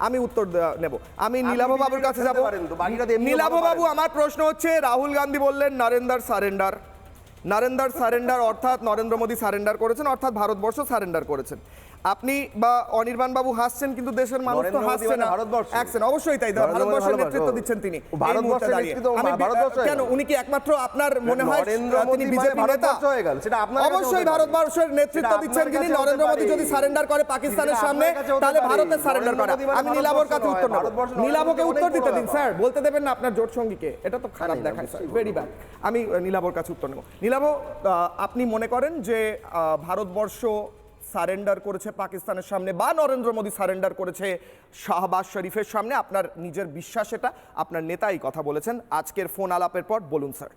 আমি উত্তর দেওয়া- নেব। আমি নীলাভ বাবুর কাছে যাব। নীলাভ বাবু আমার প্রশ্ন হচ্ছে রাহুল গান্ধী বললেন নরেন্দ্র সারেন্ডার। নরেন্দ্র সারেন্ডার অর্থাৎ নরেন্দ্র মোদী সারেন্ডার করেছেন অর্থাৎ ভারতবর্ষ সারেন্ডার করেছেন। আপনি বা অনির্বাণ বাবু হাসছেন কিন্তু দেশের মানুষ তো হাসছে মানে না। হাসছেন। অবশ্যই তাই ভারতবর্ষের নেতৃত্ব দিচ্ছেন তিনি কেন? উনি কি একমাত্র আপনার মনে হয় তিনি মানে বিজেপি নেতা? অবশ্যই ভারতবর্ষের নেতৃত্ব দিচ্ছেন যিনি নরেন্দ্র মোদী যদি সারেন্ডার করে পাকিস্তানের সামনে তাহলে। ভারতের সারেন্ডার করা। মানে আমি নীলাভর কাছে উত্তর নেব নীলাভকে উত্তর দিতে দিন স্যার। বলতে দেবেন না আপনার জোট সঙ্গীকে। এটা তো খারাপ দেখায় স্যার ভেরি ব্যাড আমি আহ, নীলাভর কাছে উত্তর নেব। নীলাভ আহ, আপনি মনে করেন যে আহ, ভারতবর্ষ সারেন্ডার করেছে পাকিস্তানের সামনে বা নরেন্দ্র মোদী সারেন্ডার করেছে শাহবাজ শরীফের সামনে। আপনার নিজের বিশ্বাস এটা, আপনার নেতাই কথা বলেছেন। আজকের ফোন আলাপের পর, বলুন স্যার।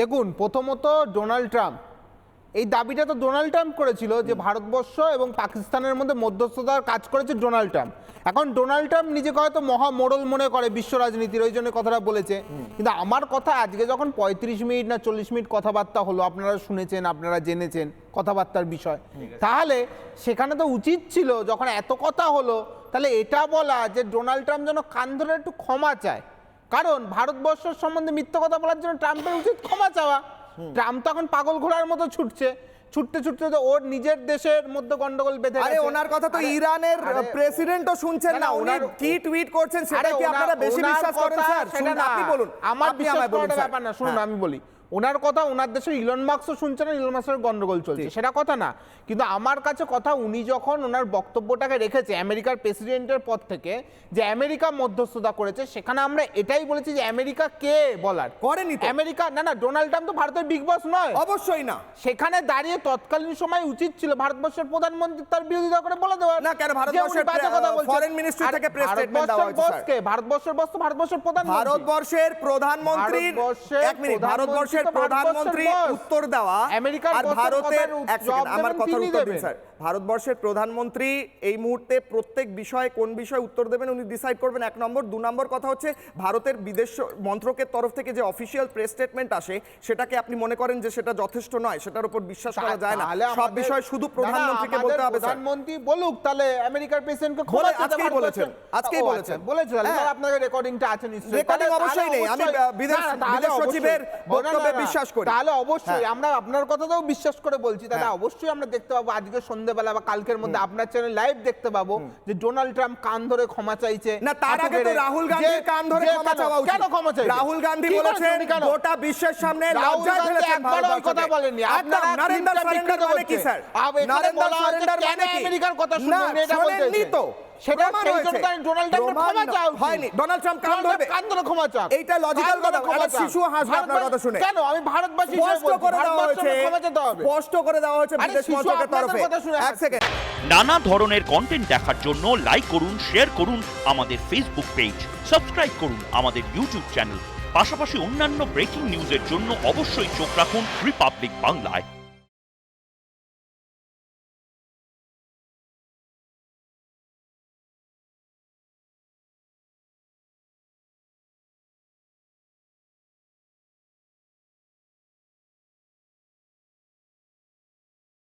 দেখুন, প্রথমত ডোনাল্ড ট্রাম্প এই দাবিটা তো ডোনাল্ড ট্রাম্প করেছিল যে ভারতবর্ষ এবং পাকিস্তানের মধ্যে মধ্যস্থতার কাজ করেছে ডোনাল্ড ট্রাম্প এখন ডোনাল্ড ট্রাম্প নিজেকে হয়তো মহা মোড়ল মনে করে বিশ্ব রাজনীতির ওই জন্য কথাটা বলেছে। কিন্তু আমার কথা আজকে যখন পঁয়ত্রিশ মিনিট না চল্লিশ মিনিট কথাবার্তা হলো আপনারা শুনেছেন আপনারা জেনেছেন কথাবার্তার বিষয় তাহলে সেখানে তো উচিত ছিল যখন এত কথা হলো তাহলে এটা বলা যে ডোনাল্ড ট্রাম্প যেন কান ধরে একটু ক্ষমা চায়। কারণ ভারতবর্ষের সম্বন্ধে মিথ্যা কথা বলার জন্য ট্রাম্পের উচিত ক্ষমা চাওয়া। ট্রাম্প তো এখন পাগল ঘোড়ার মতো ছুটছে ছুটতে ছুটতে তো ওর নিজের দেশের মধ্যে গন্ডগোল বেঁধে আরে ওনার কথা তো ইরানের প্রেসিডেন্ট প্রেসিডেন্টও শুনছেন না, উনি কি টুইট করছেন সেটা কি আপনারা বেশি বিশ্বাস করেন স্যার। আপনি বলুন আমার স্যার। ব্যাপার না শুনুন হ্যাঁ। আমি বলি ওনার কথা ওনার দেশে ইলন মার্কসও শুনছে না ইলন মার্কসের গন্ডগোল চলছে। সেটা কথা না। কিন্তু আমার কাছে কথা উনি যখন ওনার বক্তব্যটাকে রেখেছে আমেরিকার প্রেসিডেন্টের পদ থেকে যে আমেরিকা মধ্যস্থতা করেছে সেখানে আমরা এটাই বলেছি যে আমেরিকা কে বলার? করেনি। আমেরিকা না না ডোনাল্ড ট্রাম্প তো ভারতের বিগ বস নয়। অবশ্যই না। সেখানে দাঁড়িয়ে তৎকালীন সময় উচিত ছিল ভারতবর্ষের প্রধানমন্ত্রী তার বিরোধিতা করে বলে দেওয়ার। না, কেন? ভারতবর্ষের কথা foreign ministry আর থেকে press statement দেওয়া হয়েছে? ভারতবর্ষের বস তো ভারতবর্ষের প্রধানমন্ত্রী। ভারতবর্ষের প্রধানমন্ত্রীর ভারতবর্ষের এক মিনিট প্রধানমন্ত্রী তো প্রধানমন্ত্রী উত্তর দেওয়া আমেরিকার আর ভারতের এক সেকেন্ড আমার কথার উত্তর দিন স্যার। ভারতবর্ষের প্রধানমন্ত্রী এই মুহূর্তে প্রত্যেক বিষয়ে কোন বিষয়ে উত্তর দেবেন উনি ডিসাইড করবেন এক নম্বর দু নম্বর কথা হচ্ছে ভারতের বিদেশ মন্ত্রকের তরফ থেকে যে অফিসিয়াল প্রেস স্টেটমেন্ট আসে সেটাকে আপনি মনে করেন যে সেটা যথেষ্ট নয় সেটার উপর বিশ্বাস করা যায় না সব বিষয় শুধু প্রধানমন্ত্রীকে বলতে হবে প্রধানমন্ত্রী বলুক তাহলে আমেরিকার প্রেসিডেন্টকে ক্ষমা আজকেই বলেছেন, আজকেই বলেছেন। আচ্ছা, বলেছেন হ্যাঁ। আপনাদের রেকর্ডিংটা আছে নিশ্চয়ই তাহলে- অবশ্যই নেই, আমি, বিদেশ- বিদেশ সচিবের বক্তব্যে বিশ্বাস করি। তাহলে অবশ্যই হ্যাঁ। আমরা আপনার কথাটাও বিশ্বাস করে বলছি তাহলে হ্যাঁ। অবশ্যই আমরা দেখতে পাবো আজকে সন্ধ্যেবেলা বা কালকের মধ্যে আপনার চ্যানেল লাইভ দেখতে পাবো যে ডোনাল্ড ট্রাম্প কান ধরে ক্ষমা চাইছে না তার আগে তো রাহুল গান্ধী গান্ধীর কান ধরে ক্ষমা চাওয়া উচিত? কেন ক্ষমা চাই রাহুল গান্ধী বলেছেন গোটা বিশ্বের সামনে লজ্জা ফেলেছেন একবারও ওই কথা বলেননি। আপনার নরেন্দ্র সারেন্ডার মানে কি স্যার? নরেন্দ্র বলা সারেন্ডার কেন মানে কি? আমেরিকার কথা শুনবেন? এটা বলতে তো। সেটা সেই জন্য তাই ডোনাল্ড ট্রাম্পের ক্ষমা উচিত। হয়নি। ডোনাল্ড ট্রাম্প কান ধরবে। কান ধরে ক্ষমা চাক। এইটা ধরে কথা। একটা শিশু হাসবে আপনার কথা শুনে। কেন? আমি ভারতবাসী স্পষ্ট করে দেওয়া হয়েছে। ক্ষমা চাইতে হবে। স্পষ্ট করে দেওয়া হয়েছে বিদেশ মন্ত্রকের তরফে। এক সেকেন্ড নানা ধরনের কন্টেন্ট দেখার জন্য লাইক করুন শেয়ার করুন আমাদের ফেসবুক পেজ সাবস্ক্রাইব করুন আমাদের ইউটিউব চ্যানেল পাশাপাশি অন্যান্য ব্রেকিং নিউজের জন্য অবশ্যই চোখ রাখুন রিপাবলিক বাংলায়